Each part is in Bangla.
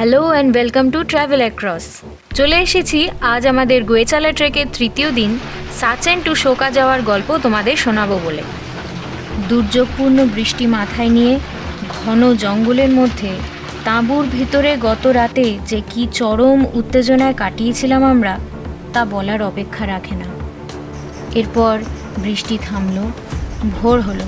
Hello and welcome to travel across চলে এসেছি আজ আমাদের গোয়েচালা ট্রেকের তৃতীয় দিন সাচেন টু শোকা যাওয়ার গল্প তোমাদের শোনাবো বলে। দুর্যোগপূর্ণ বৃষ্টি মাথায় নিয়ে, ঘন জঙ্গলের মধ্যে, তাঁবুর ভিতরে গত রাতে যে কি চরম উত্তেজনায় কাটিয়েছিলাম আমরা, তা বলার অপেক্ষা রাখে না। এরপর বৃষ্টি থামল, ভোর হলো।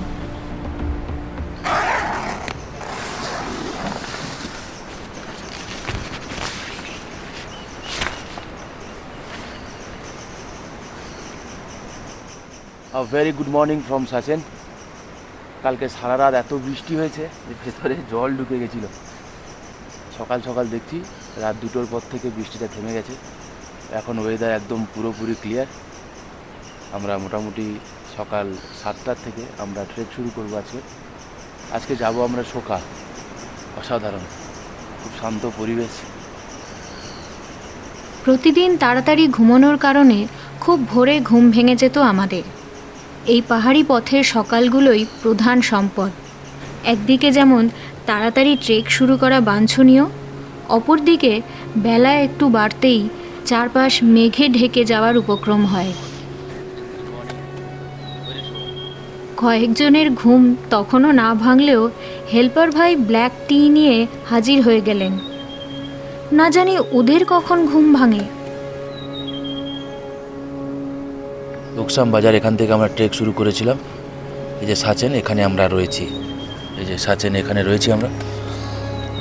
Very good morning from Sachen কালকে সারা রাত এত বৃষ্টি হয়েছে যে ভেতরে জল ঢুকে গেছিল। সকাল সকাল দেখছি রাত দুটোর পর থেকে বৃষ্টিটা থেমে গেছে। এখন ওয়েদার একদম পুরোপুরি ক্লিয়ার আমরা মোটামুটি সকাল সাতটার থেকে আমরা ট্রেক শুরু করব আজকে। আজকে যাব আমরা শোকা, অসাধারণ, খুব শান্ত পরিবেশ। প্রতিদিন তাড়াতাড়ি ঘুমানোর কারণে খুব ভোরে ঘুম ভেঙে যেত আমাদের। এই পাহাড়ি পথের সকালগুলোই প্রধান সম্পদ। একদিকে যেমন তাড়াতাড়ি ট্রেক শুরু করা বাঞ্ছনীয়, অপরদিকে বেলা একটু বাড়তেই চারপাশ মেঘে ঢেকে যাওয়ার উপক্রম হয়। কয়েকজনের ঘুম তখনও না ভাঙলেও হেল্পার ভাই ব্ল্যাক টি নিয়ে হাজির হয়ে গেলেন। না জানি ওদের কখন ঘুম ভাঙে। লোকসাম বাজার এখান থেকে আমরা ট্রেক শুরু করেছিলাম। এই যে সাচেন, এখানে আমরা রয়েছি। এই যে সাচেন, এখানে রয়েছি আমরা।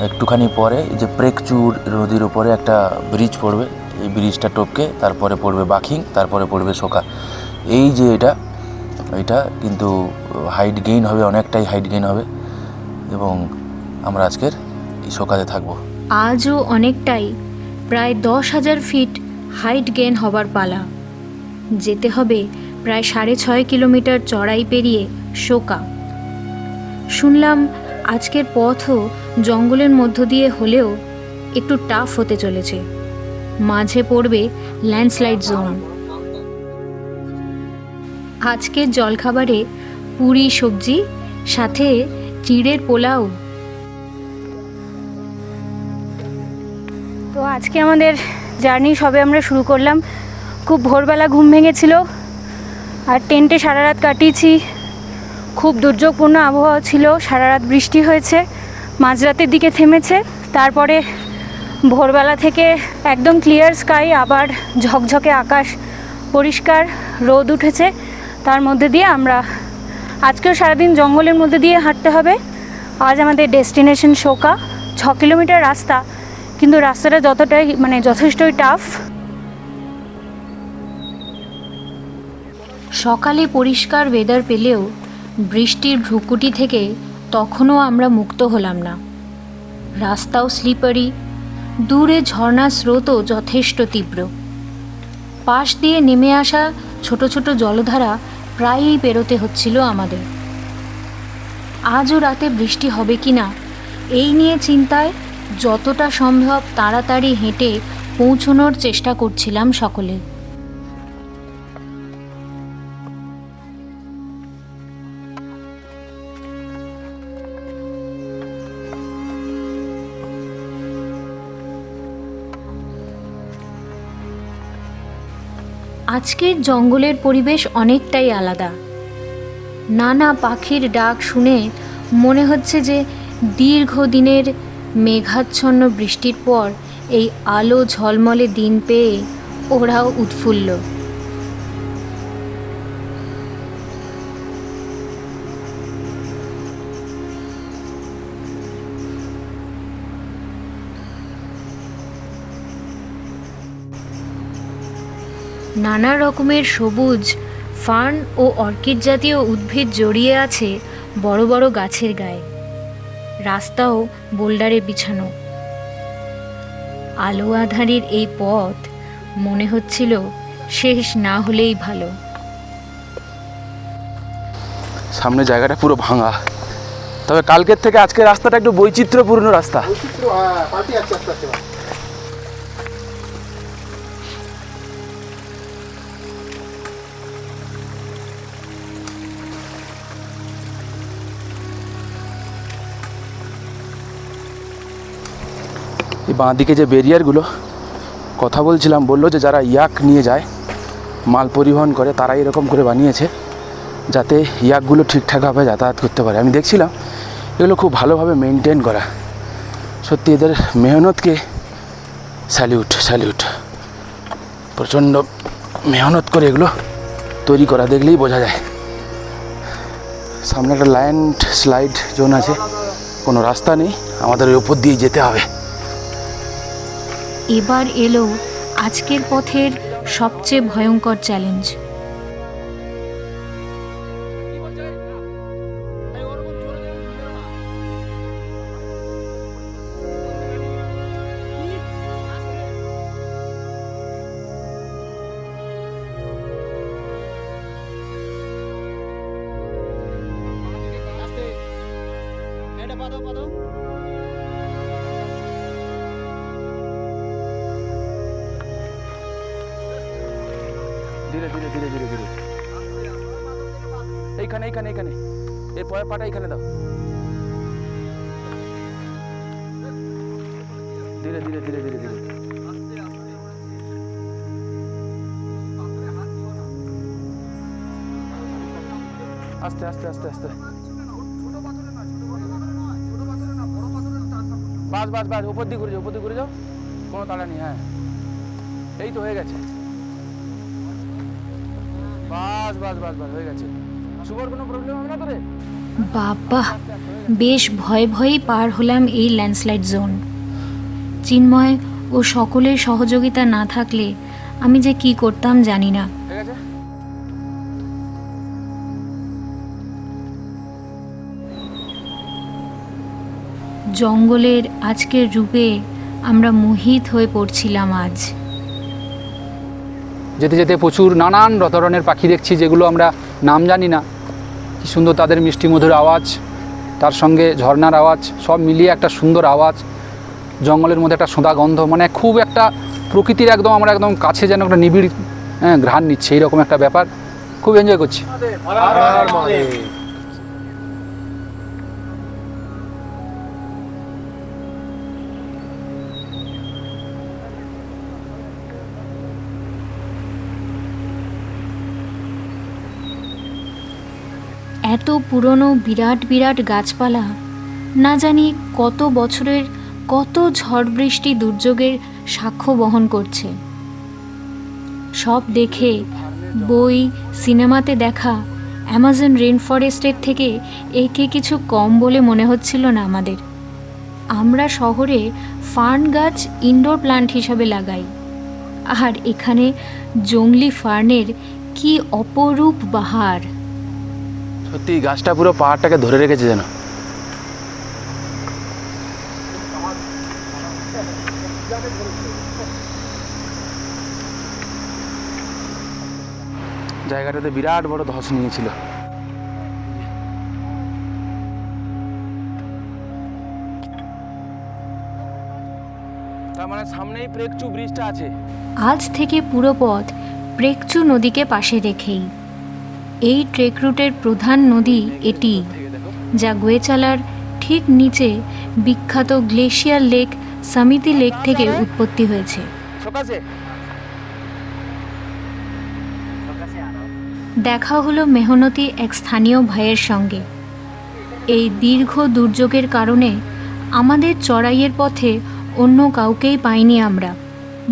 একটুখানি পরে এই যে প্রেকচুর নদীর উপরে একটা ব্রিজ পড়বে। এই ব্রিজটা টপকে, তারপরে পড়বে বাখিং তারপরে পড়বে শোকা। এই যে এটা এটা কিন্তু হাইট গেইন হবে, অনেকটাই হাইট গেইন হবে। এবং আমরা আজকের এই শোকাতে থাকব। আজও অনেকটাই, প্রায় দশ হাজার ফিট হাইট গেইন হবার পালা। যেতে হবে। প্রায় সাড়ে ছয় কিলোমিটার চড়াই পেরিয়ে শোকা। শুনলাম, আজকের পথও জঙ্গলের মধ্য দিয়ে হলেও একটু টাফ হতে চলেছে। মাঝে পড়বে ল্যান্ডস্লাইড জোন আজকের জলখাবারে পুরি, সবজি, সাথে চিড়ের পোলাও। তো আজকে আমাদের জার্নি সবে আমরা শুরু করলাম। খুব ভোরবেলা ঘুম ভেঙেছিল আর টেন্টে সারা রাত কাটিয়েছি। খুব দুর্যোগপূর্ণ আবহাওয়া ছিল, সারা রাত বৃষ্টি হয়েছে, মাঝরাতের দিকে থেমেছে, তারপরে ভোরবেলা থেকে একদম ক্লিয়ার স্কাই আবার ঝকঝকে আকাশ, পরিষ্কার রোদ উঠেছে। তার মধ্যে দিয়ে আমরা, আজকেও সারাদিন জঙ্গলের মধ্যে দিয়ে হাঁটতে হবে। আজ আমাদের ডেস্টিনেশন শোকা, ছ কিলোমিটার রাস্তা, কিন্তু রাস্তাটা যতটাই মানে যথেষ্টই টাফ সকালে পরিষ্কার ওয়েদার পেলেও বৃষ্টির ভ্রুকুটি থেকে তখনও আমরা মুক্ত হলাম না। রাস্তাও স্লিপারি দূরে ঝর্ণার স্রোতও যথেষ্ট তীব্র। পাশ দিয়ে নেমে আসা ছোট ছোট জলধারা প্রায়ই পেরোতে হচ্ছিল আমাদের। আজও রাতে বৃষ্টি হবে কি না, এই নিয়ে চিন্তায় যতটা সম্ভব তাড়াতাড়ি হেঁটে পৌঁছনোর চেষ্টা করছিলাম সকলে। আজকের জঙ্গলের পরিবেশ অনেকটাই আলাদা। নানা পাখির ডাক শুনে মনে হচ্ছে যে দীর্ঘদিনের মেঘাচ্ছন্ন বৃষ্টির পর এই আলো ঝলমলে দিন পেয়ে ওরাও উৎফুল্ল। নানা রকমের সবুজ ফার্ন ও অর্কিড জাতীয় উদ্ভিদ জড়িয়ে আছে বড় বড় গাছের গায়ে। রাস্তাও বোল্ডারে বিছানো। আলো আধারের এই পথ মনে হচ্ছিল শেষ না হলেই ভালো। সামনে জায়গাটা পুরো ভাঙা। তবে কালকের থেকে আজকে রাস্তাটা একটু বৈচিত্র্যপূর্ণ রাস্তা। এই বাঁদিকে যে ব্যারিয়ারগুলো কথা বলছিলাম, বলল যে যারা ইয়াক নিয়ে যায়, মাল পরিবহন করে তারা এরকম করে বানিয়েছে, যাতে ইয়াকগুলো ঠিকঠাকভাবে যাতায়াত করতে পারে। আমি দেখছিলাম, এগুলো খুব ভালোভাবে মেনটেন করা। সত্যি এদের মেহনতকে স্যালিউট স্যালিউট প্রচণ্ড মেহনত করে এগুলো তৈরি করা, দেখলেই বোঝা যায়। সামনে একটা লাইন স্লাইড জোন আছে, কোনো রাস্তা নেই, আমাদের ওই উপর দিয়ে যেতে হবে। এবার এলো আজকের পথের সবচেয়ে ভয়ঙ্কর চ্যালেঞ্জ ধীরে ধীরে ধীরে ধীরে ধীরে। এইখানে এইখানে এইখানে। এই পরের পাটা এইখানে দাও। ধীরে ধীরে ধীরে ধীরে ধীরে। আস্তে আস্তে আস্তে আস্তে। বাস বাস বাস, উপর দিকে ঘুরে যাও, উপর দিকে ঘুরে যাও। কোনো তাড়া নেই হ্যাঁ। এই তো হয়ে গেছে। বাস বাস বাস বাস হয়ে গেছে। শুভর কোনো প্রবলেম হবে না তো রে বাবা বেশ ভয়ে ভয়েই পার হলাম এই ল্যান্ডস্লাইড জোন চিন্ময় ও সকলের সহযোগিতা না থাকলে আমি যে কি করতাম জানি না। জঙ্গলের আজকের রূপে আমরা মোহিত হয়ে পড়ছিলাম আজ। যেতে যেতে প্রচুর নানান ধরনের পাখি দেখছি যেগুলো আমরা নাম জানি না। কি সুন্দর তাদের মিষ্টি মধুর আওয়াজ তার সঙ্গে ঝর্নার আওয়াজ সব মিলিয়ে একটা সুন্দর আওয়াজ। জঙ্গলের মধ্যে একটা সোঁদা গন্ধ মানে খুব একটা প্রকৃতির একদম আমরা একদম কাছে যেন একটা নিবিড় হ্যাঁ, ঘ্রাণ নিচ্ছে এইরকম একটা ব্যাপার। খুব এনজয় করছি। এত পুরনো বিরাট বিরাট গাছপালা। না জানি কত বছরের, কত ঝড় বৃষ্টি দুর্যোগের সাক্ষ্য বহন করছে। সব দেখে, বই, সিনেমাতে দেখা, অ্যামাজন রেন ফরেস্টের থেকে একে কিছু কম বলে মনে হচ্ছিল না আমাদের। আমরা শহরে ফার্ন গাছ ইনডোর প্লান্ট হিসাবে লাগাই। আর এখানে জংলি ফার্নের কি অপরূপ বাহার! সত্যি গাছটা পুরো পাহাড়টাকে ধরে রেখেছে যেন। জায়গাটাতে বিরাট বড় ধস নিয়েছিল। তার মানে সামনেই প্রেকচু ব্রিজটা আছে। আজ থেকে পুরো পথ প্রেকচু নদীকে পাশে রেখেই। এই ট্রেক রুটের প্রধান নদী এটি যা গোয়েচালার ঠিক নিচে বিখ্যাত গ্লেশিয়ার লেক সামিতি লেক থেকে উৎপত্তি হয়েছে। দেখা হলো মেহনতি এক স্থানীয় ভাইয়ের সঙ্গে। এই দীর্ঘ দুর্যোগের কারণে আমাদের চড়াইয়ের পথে অন্য কাউকেই পাইনি আমরা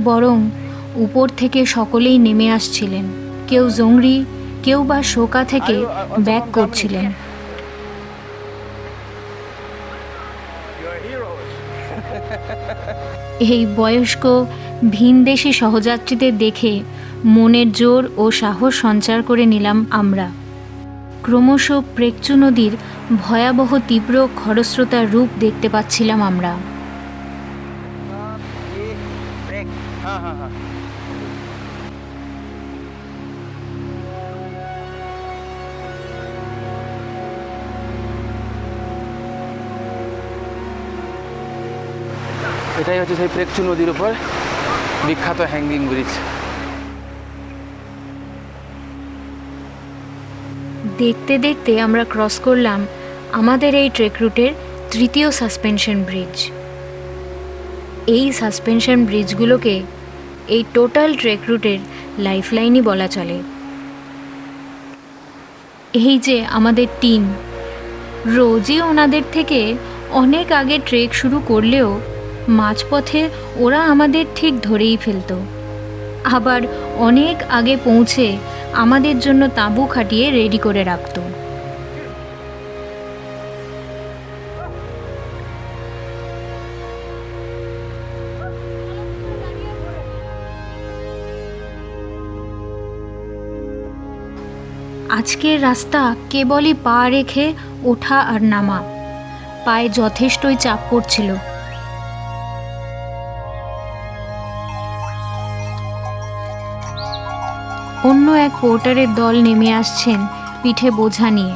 বরং উপর থেকে সকলেই নেমে আসছিলেন। কেউ জংরি কেউ বা শোকা থেকে ব্যাক করছিলেন। এই বয়স্ক ভিনদেশি সহযাত্রীদের দেখে মনের জোর ও সাহস সঞ্চার করে নিলাম আমরা। ক্রমশ প্রেকচু নদীর ভয়াবহ তীব্র খরস্রোতার রূপ দেখতে পাচ্ছিলাম আমরা। এটাই হচ্ছে সেই প্রেকচু নদীর উপর বিখ্যাত হ্যাঙ্গিং ব্রিজ দেখতে দেখতে আমরা ক্রস করলাম আমাদের এই ট্রেক রুটের তৃতীয় সাসপেনশন ব্রিজ এই সাসপেনশন ব্রিজগুলোকে এই টোটাল ট্রেক রুটের লাইফলাইনই বলা চলে। এই যে আমাদের টিম রোজই ওনাদের থেকে অনেক আগে ট্রেক শুরু করলেও মাঝপথে ওরা আমাদের ঠিক ধরেই ফেলতো। আবার অনেক আগে পৌঁছে আমাদের জন্য তাঁবু খাটিয়ে রেডি করে রাখতো। আজকের রাস্তা কেবলই পা রেখে ওঠা আর নামা। পায়ে যথেষ্টই চাপ পড়ছিল। অন্য এক পোর্টারের দল নেমে আসছেন পিঠে বোঝা নিয়ে।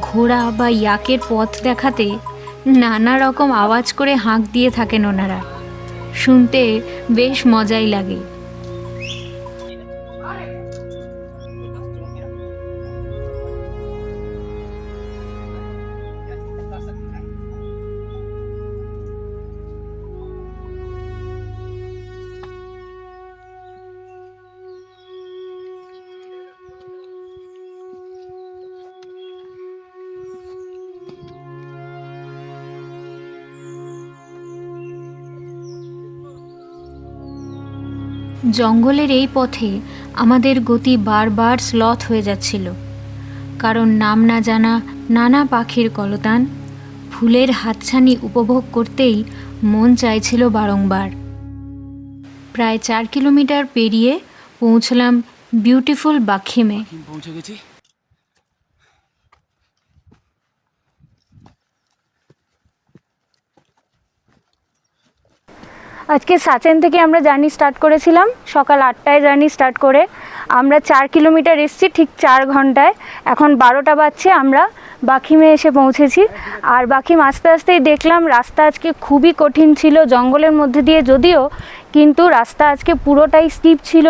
ঘোড়া বা ইয়াকের পথ দেখাতে নানা রকম আওয়াজ করে হাঁক দিয়ে থাকেন ওনারা। শুনতে বেশ মজাই লাগে। জঙ্গলের এই পথে আমাদের গতি বারবার স্লথ হয়ে যাচ্ছিল। কারণ নাম না জানা নানা পাখির কলতান, ফুলের হাতছানি উপভোগ করতেই মন চাইছিল বারংবার। প্রায় চার কিলোমিটার পেরিয়ে পৌঁছলাম বিউটিফুল বাখিমে পৌঁছে গেছি। আজকে সাচেন থেকে আমরা জার্নি স্টার্ট করেছিলাম। সকাল আটটায় জার্নি স্টার্ট করে আমরা চার কিলোমিটার এসেছি ঠিক চার ঘন্টায়। এখন বারোটা বাজছে, আমরা বাকিমে এসে পৌঁছেছি। আর বাকিম আস্তে আস্তেই দেখলাম রাস্তা আজকে খুবই কঠিন ছিল, জঙ্গলের মধ্যে দিয়ে যদিও, কিন্তু রাস্তা আজকে পুরোটাই স্টিপ ছিল।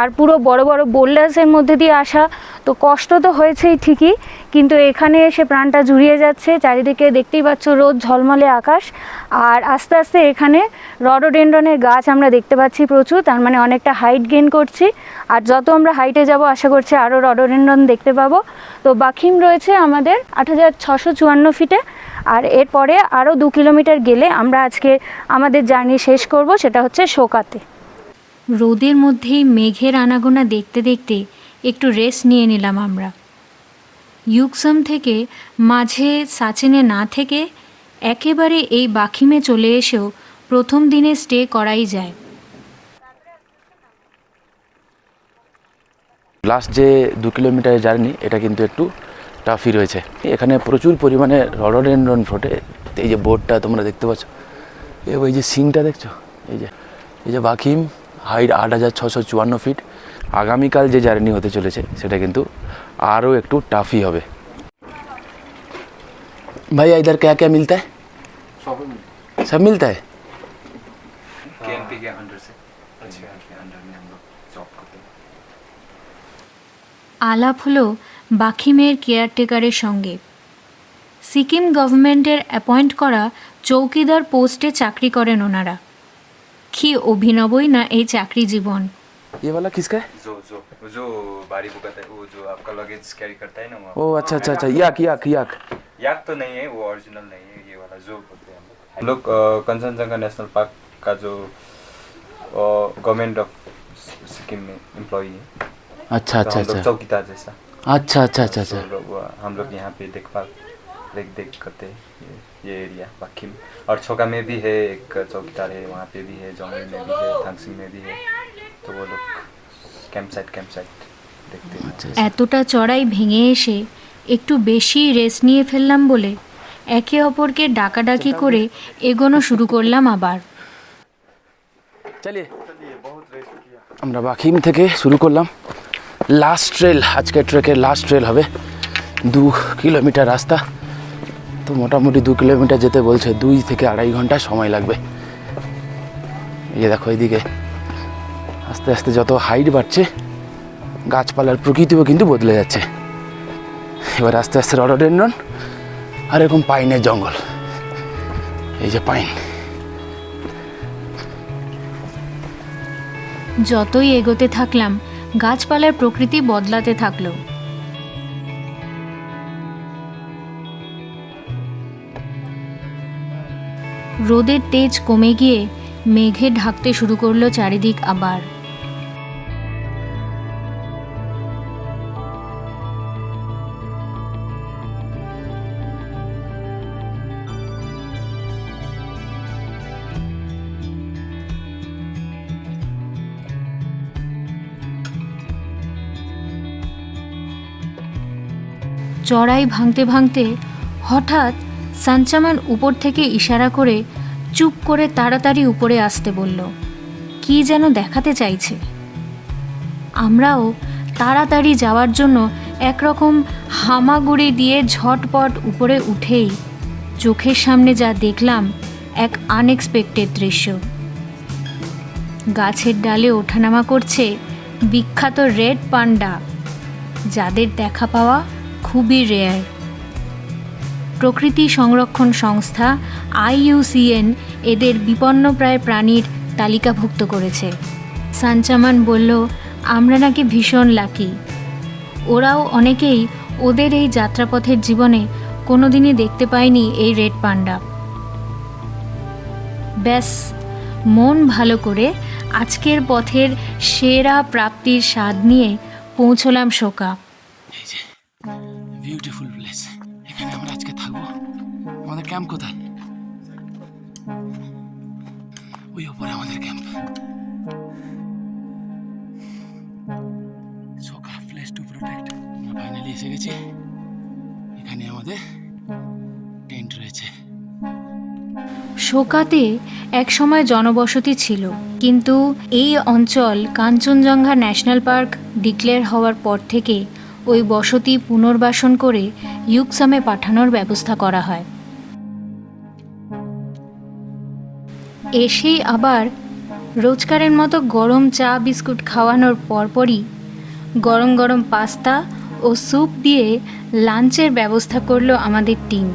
আর পুরো বড় বড় বোল্ডার্সের মধ্যে দিয়ে আসা, তো কষ্ট তো হয়েছেই ঠিকই। কিন্তু এখানে এসে প্রাণটা জুড়িয়ে যাচ্ছে, চারিদিকে দেখতেই পাচ্ছ রোদ, ঝলমলে আকাশ। আর আস্তে আস্তে এখানে রডোডেন্ড্রনের গাছ আমরা দেখতে পাচ্ছি প্রচুর, তার মানে অনেকটা হাইট গেন করছি। আর যত আমরা হাইটে যাব, আশা করছি আরও রডোডেন্ড্রন দেখতে পাবো। তো বাখিম রয়েছে আমাদের আট হাজার ছশো চুয়ান্ন ফিটে আর এরপরে আরও দু কিলোমিটার গেলে আমরা আজকে আমাদের জার্নি শেষ করব, সেটা হচ্ছে শোকাতে। রোদের মধ্যেই মেঘের আনাগোনা দেখতে দেখতে একটু রেস্ট নিয়ে নিলাম আমরা। ইউকসাম থেকে, মাঝে সাচেনে না থেকে, একেবারে এই বাখিমে চলে এসেও প্রথম দিনে স্টে করাই যায়। লাস্ট যে দু কিলোমিটার জার্নি, এটা কিন্তু একটু টাফই রয়েছে। এখানে প্রচুর পরিমাণে রডোডেন্ড্রন ফোটে। এই যে বোর্ডটা তোমরা দেখতে পাচ্ছ, এ ওই যে সিনটা দেখছ? এই যে এই যে বাকিম হাইট আট হাজার ছশো চুয়ান্ন ফিট আগামীকাল যে জার্নি হতে চলেছে, সেটা কিন্তু আরও একটু টাফই হবে भैया इधर क्या क्या मिलता है सब मिलता है केएनपी के अंडर से अच्छे के अंडर में हम लोग जॉब करते हैं আলাপ হলো বাখিমের কেয়ারটেকারের সঙ্গে সিকিম গভর্নমেন্টের অ্যাপয়েন্ট করা চৌকিদার পোস্টে চাকরি করেন ওনারা কি অভিনবই না এই চাকরি জীবন ये वाला किसका है जो भारी बुकाता है वो जो आपका लगेज कैरी करता है ना वो। अच्छा अच्छा अच्छा याक याक याक याक। तो नहीं है वो ओरिजिनल नहीं है ये वाला जो बोलते हैं हम लोग। लोग कंचनजंगा नेशनल पार्क का जो गवर्नमेंट ऑफ़ सिक्किम में एम्प्लॉई है। अच्छा तो अच्छा अच्छा। चौकीदार जैसा। अच्छा अच्छा अच्छा तो अच्छा हम लोग हम लोग यहाँ पे देखभाल देख देख करते हैं ये, एरिया बाकी। और छोका में भी है एक चौकीदार है वहाँ पे भी है जमुई में भी है थांगसिंग में भी है। तो वो लोग ক্যাম্পসাইট আচ্ছা, আচ্ছা। ক্যাম্পসাইট এতটা চড়াই ভেঙে এসে একটু বেশি রেস্ট নিয়ে ফেললাম বলে একে অপরকে ডাকাডাকি করে এগোনো শুরু করলাম আবার। আমরা বাকিম থেকে শুরু করলাম। লাস্ট ট্রেল আজকে ট্রেকের লাস্ট ট্রেল হবে দু কিলোমিটার রাস্তা। তো মোটামুটি দু কিলোমিটার যেতে বলছে দুই থেকে আড়াই ঘণ্টা সময় লাগবে। এই দেখো এইদিকে আস্তে আস্তে যত হাইট বাড়ছে, গাছপালার প্রকৃতিও কিন্তু বদলে যাচ্ছে। এবার আস্তে আস্তে রডোডেন্ড্রন আর এরকম পাইনের জঙ্গল। এই যে পাইন। যতই এগোতে থাকলাম, গাছপালার প্রকৃতি বদলাতে থাকল। রোদের তেজ কমে গিয়ে মেঘে ঢাকতে শুরু করল চারিদিক আবার। চড়াই ভাঙতে ভাঙতে হঠাৎ সাঞ্চামান উপর থেকে ইশারা করে চুপ করে তাড়াতাড়ি উপরে আসতে বলল, কি যেন দেখাতে চাইছে? আমরাও তাড়াতাড়ি যাওয়ার জন্য একরকম হামাগুড়ি দিয়ে ঝটপট উপরে উঠেই চোখের সামনে যা দেখলাম, এক আনএক্সপেক্টেড দৃশ্য। গাছের ডালে ওঠানামা করছে বিখ্যাত রেড পান্ডা, যাদের দেখা পাওয়া খুবই রেয়ার প্রকৃতি সংরক্ষণ সংস্থা আইইউসিএন এদের বিপন্নপ্রায় প্রাণীর তালিকাভুক্ত করেছে। সানচামান বলল, আমরা নাকি ভীষণ লাকি ওরাও অনেকেই ওদের এই যাত্রাপথের জীবনে কোনোদিনই দেখতে পায়নি এই রেড পান্ডা ব্যাস, মন ভালো করে আজকের পথের সেরা প্রাপ্তির স্বাদ নিয়ে পৌঁছলাম শোকা। ক্যাম্প কোথায়? ওই ওপরে আমাদের camp. Tshoka place to protect finally এসে গেছি। এখানে আমাদের টেন্ট রয়েছে। শোকাতে একসময় জনবসতি ছিল, কিন্তু এই অঞ্চল কাঞ্চনজঙ্ঘা ন্যাশনাল পার্ক ডিক্লেয়ার হওয়ার পর থেকে ওই বসতি পুনর্বাসন করে ইউকসামে পাঠানোর ব্যবস্থা করা হয়। এসেই আবার রোজকারের মতো গরম চা, বিস্কুট খাওয়ানোর পরপরই গরম গরম পাস্তা ও স্যুপ দিয়ে লাঞ্চের ব্যবস্থা করল আমাদের টিম।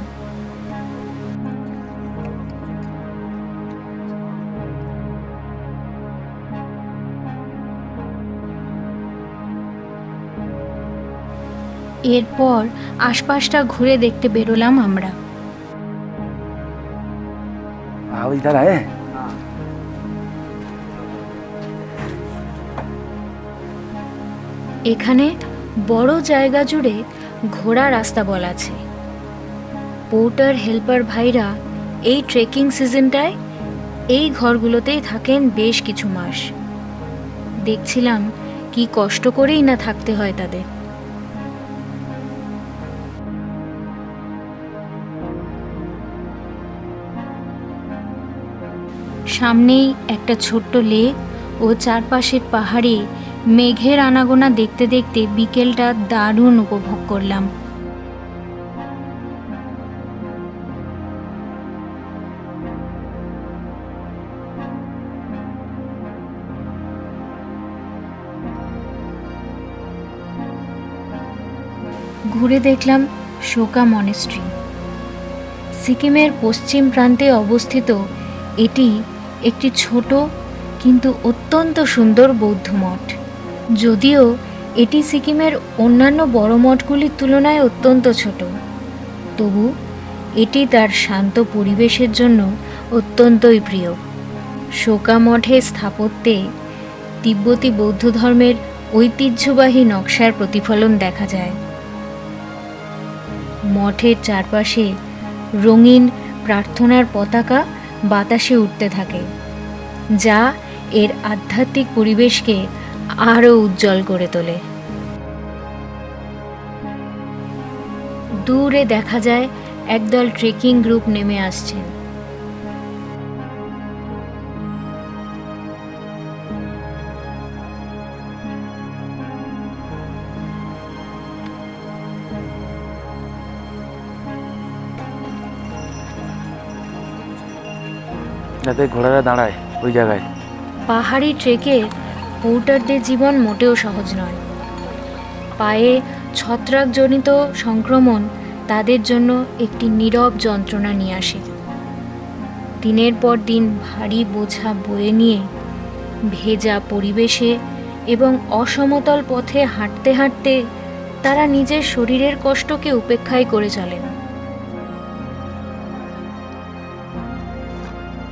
এরপর আশপাশটা ঘুরে দেখতে বেরোলাম আমরা। এখানে বড় জায়গা জুড়ে ঘোড়া রাস্তা বলা আছে। পোর্টার হেল্পার ভাইরা এই ট্রেকিং সিজনটায় এই ঘরগুলোতেই থাকেন বেশ কিছু মাস। দেখছিলাম কি কষ্ট করেই না থাকতে হয় তাদের। সামনেই একটা ছোট্ট লেক ও চারপাশের পাহাড়ে মেঘের আনাগোনা দেখতে দেখতে বিকেলটা দারুণ উপভোগ করলাম। ঘুরে দেখলাম শোকা মনেস্ট্রি। সিকিমের পশ্চিম প্রান্তে অবস্থিত এটি একটি ছোট কিন্তু অত্যন্ত সুন্দর বৌদ্ধ মঠ। যদিও এটি সিকিমের অন্যান্য বড় মঠগুলির তুলনায় অত্যন্ত ছোট। তবু এটি তার শান্ত পরিবেশের জন্য অত্যন্তই প্রিয়। শোকা মঠের স্থাপত্যে তিব্বতী বৌদ্ধ ধর্মের ঐতিহ্যবাহী নকশার প্রতিফলন দেখা যায়। মঠের চারপাশে রঙিন প্রার্থনার পতাকা বাতাসে উঠতে থাকে, যা এর আধ্যাত্মিক পরিবেশকে আরও উজ্জ্বল করে তোলে। দূরে দেখা যায় একদল ট্রেকিং গ্রুপ নেমে আসছেন যাতে ঘোড়ারা দাঁড়ায় ওই জায়গায়। পাহাড়ি ট্রেকে পোর্টারদের জীবন মোটেও সহজ নয়। পায়ে ছত্রাকজনিত সংক্রমণ তাদের জন্য একটি নীরব যন্ত্রণা নিয়ে আসে। দিনের পর দিন ভারী বোঝা বয়ে নিয়ে ভেজা পরিবেশে এবং অসমতল পথে হাঁটতে হাঁটতে তারা নিজের শরীরের কষ্টকে উপেক্ষাই করে চলেন।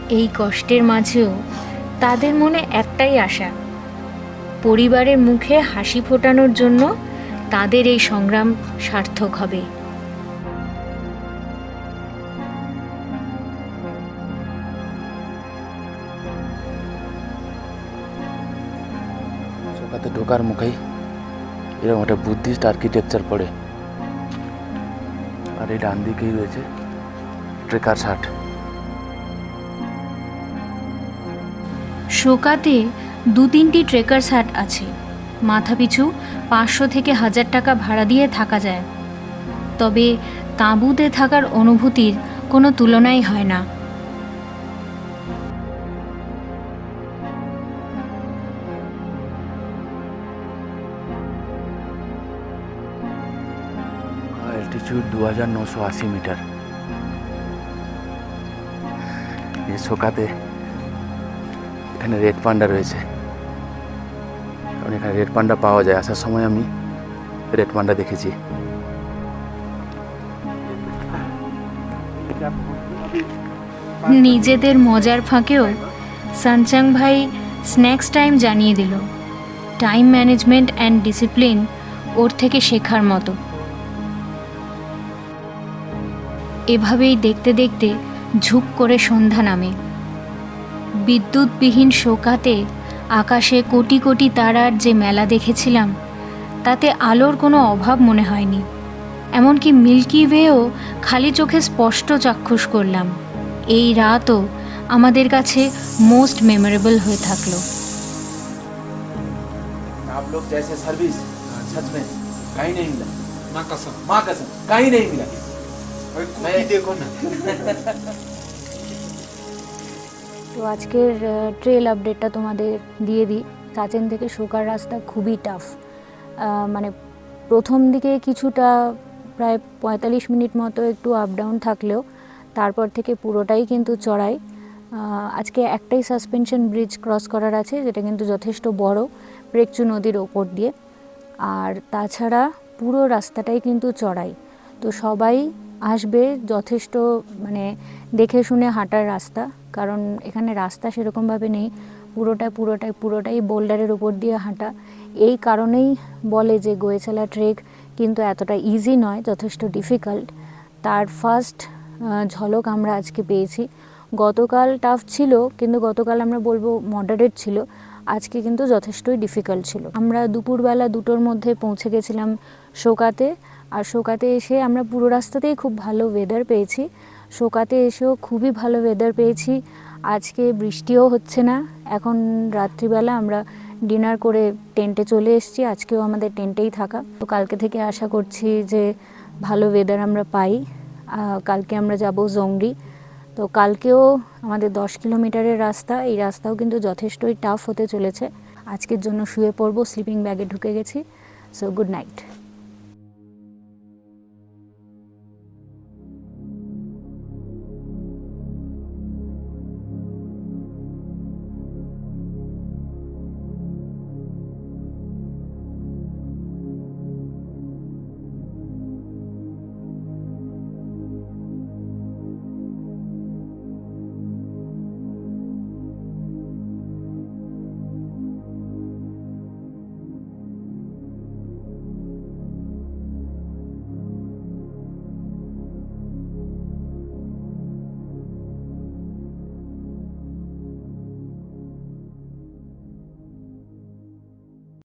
এই কষ্টের মাঝেও তাদের মনে একটাই আশা পরিবারের মুখে হাসি ফোটানোর জন্য তাদের এই সংগ্রাম সার্থক হবে। ঢোকার মুখেই এরকম একটা বুদ্ধিস্ট আর্কিটেকচার পড়ে। আর এই ডান দিকেই রয়েছে ট্রেকার শার্ট। শোকাতে দু তিনটি ট্রেকার্স হাট আছে। মাথাপিছু পাঁচশো থেকে হাজার টাকা ভাড়া দিয়ে থাকা যায়। তবে তাঁবুতে থাকার অনুভূতির কোনো তুলনাই হয় না। অ্যালটিটিউড দু হাজার নশো আশি মিটার। এখানে রেড পান্ডা রয়েছে। কারণ এখানে রেড পান্ডা পাওয়া যায়। আসার সময় আমি রেড পান্ডা দেখেছি। নিজেদের মজার ফাঁকেও সানচাং ভাই স্ন্যাক্স টাইম জানিয়ে দিল। টাইম ম্যানেজমেন্ট অ্যান্ড ডিসিপ্লিন ওর থেকে শেখার মতো। এভাবেই দেখতে দেখতে ঝুপ করে সন্ধ্যা নামে। বিদ্যুৎবিহীন শোকাতে আকাশে কোটি কোটি তারার যে মেলা দেখেছিলাম তাতে আলোর কোনো অভাব মনে হয়নি এমনকি মিল্কি ওয়েও খালি চোখে স্পষ্ট চাক্ষুষ করলাম এই রাতও আমাদের কাছে মোস্ট মেমোরেবল হয়ে থাকলো आप लोग जैसे सर्विस सच में कहीं नहीं मिला माँ कसम माँ कसम कहीं नहीं मिला मैं देखो ना তো আজকের ট্রেল আপডেটটা তোমাদের দিয়ে দিই। সাচেন থেকে শোকার রাস্তা খুবই টাফ মানে প্রথম দিকে কিছুটা প্রায় পঁয়তাল্লিশ মিনিট মতো একটু আপ ডাউন থাকলেও তারপর থেকে পুরোটাই কিন্তু চড়াই। আজকে একটাই সাসপেনশন ব্রিজ ক্রস করার আছে, যেটা কিন্তু যথেষ্ট বড় প্রেকচু নদীর ওপর দিয়ে। আর তাছাড়া পুরো রাস্তাটাই কিন্তু চড়াই। তো সবাই আসবে, যথেষ্ট মানে দেখে শুনে হাঁটার রাস্তা। কারণ এখানে রাস্তা সেরকমভাবে নেই। পুরোটা পুরোটাই পুরোটাই বোল্ডারের উপর দিয়ে হাঁটা। এই কারণেই বলে যে গোয়েছালা ট্রেক কিন্তু এতটা ইজি নয়, যথেষ্ট ডিফিকাল্ট তার ফার্স্ট ঝলক আমরা আজকে পেয়েছি। গতকাল টাফ ছিল, কিন্তু গতকাল আমরা বলব মডারেট ছিল। আজকে কিন্তু যথেষ্টই ডিফিকাল্ট ছিল। আমরা দুপুরবেলা দুটোর মধ্যে পৌঁছে গেছিলাম শোকাতে। আর শোকাতে এসে আমরা পুরো রাস্তাতেই খুব ভালো ওয়েদার পেয়েছি। শোকাতে এসেও খুবই ভালো ওয়েদার পেয়েছি। আজকে বৃষ্টিও হচ্ছে না। এখন রাত্রিবেলা আমরা ডিনার করে টেন্টে চলে এসেছি। আজকেও আমাদের টেন্টেই থাকা। তো কালকে থেকে আশা করছি যে ভালো ওয়েদার আমরা পাই। কালকে আমরা যাব জংরি। তো কালকেও আমাদের দশ কিলোমিটারের রাস্তা। এই রাস্তাও কিন্তু যথেষ্টই টাফ হতে চলেছে। আজকের জন্য শুয়ে পড়ব স্লিপিং ব্যাগে ঢুকে গেছি। So good night